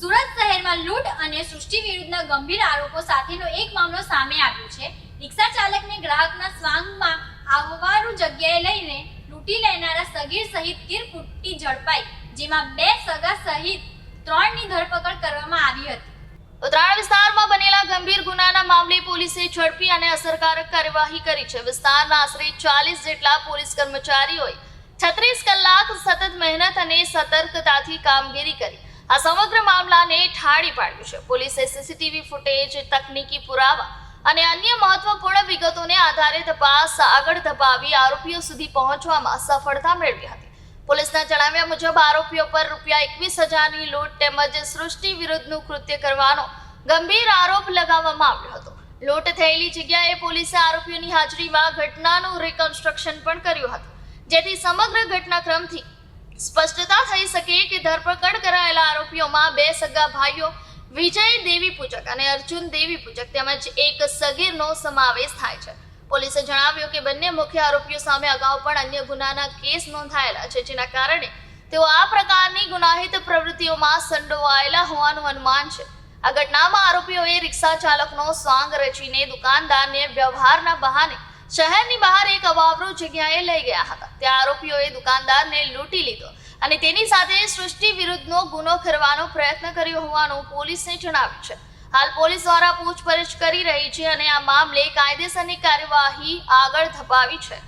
સુરત શહેરમાં લૂંટ અને સૃષ્ટિ વિરુદ્ધના ગંભીર આરોપો સાથેનો એક મામલો સામે આવ્યો છે. રિક્ષા ચાલકને ગ્રાહકના સ્વાંગમાં આવવારું જગ્યાએ લઈને લૂંટી લેનારા સગીર સહિત તીરકુટ્ટી ઝડપાઈ, જેમાં બે સગા સહિત ત્રણની ધરપકડ કરવામાં આવી હતી. ઉત્તરાયણ વિસ્તારમાં બનેલા ગંભીર ગુનાના મામલે પોલીસે ઝડપી અને અસરકારક કાર્યવાહી કરી છે. વિસ્તારના આશરે ચાલીસ જેટલા પોલીસ કર્મચારીઓએ છત્રીસ કલાક સતત મહેનત અને સતર્કતાથી કામગીરી કરી. આ સમગ્ર મામલાને ઠાળી પાડ્યું છે. પોલીસે સીસીટીવી ફૂટેજ, તકનીકી પુરાવા અને અન્ય મહત્વપૂર્ણ વિગતોને આધારે તપાસ આગળ ધપાવી આરોપીઓ સુધી પહોંચવામાં સફળતા મેળવી હતી. પોલીસના જણાવ્યા મુજબ, આરોપીઓ પર રૂપિયા એકવીસ હજારની લૂંટ તેમજ સૃષ્ટિ વિરુદ્ધનું કૃત્ય કરવાનો ગંભીર આરોપ લગાવવામાં આવ્યો હતો. લૂંટ થયેલી જગ્યાએ પોલીસે આરોપીઓની હાજરીમાં ઘટનાનું રિકન્સ્ટ્રક્શન પણ કર્યું હતું, જેથી સમગ્ર ઘટનાક્રમથી સ્પષ્ટતા થઈ શકે કે ધરપકડ કરાયેલા આરોપીઓમાં બે સગા ભાઈઓ, વિજય દેવી પૂજક અને અર્જુન દેવી પૂજક તેમજ એક સગીરનો સમાવેશ થાય છે. પોલીસે જણાવ્યું કે બંને મુખ્ય આરોપીઓ સામે અગાઉ પણ અન્ય ગુનાના કેસ નોંધાયેલા છે, જેના કારણે તેઓ આ પ્રકારની ગુનાહિત પ્રવૃત્તિઓમાં સંડોવાયેલા હોવાનું અનુમાન છે. આ ઘટનામાં આરોપીઓએ રિક્ષા ચાલકનો સ્વાંગ રચીને દુકાનદારને વ્યવહારના બહાને શહેરની બહાર એક અવાવરો જગ્યાએ લઈ ગયા હતા. ત્યાં આરોપીઓએ દુકાનદારને લૂંટી લીધો અને તેની સાથે સૃષ્ટિ વિરુદ્ધનો ગુનો કરવાનો પ્રયત્ન કર્યો હોવાનું પોલીસને જણાવ્યું છે. હાલ પોલીસ દ્વારા પૂછપરછ કરી રહી છે અને આ મામલે કાયદેસરની કાર્યવાહી આગળ ધપાવી છે.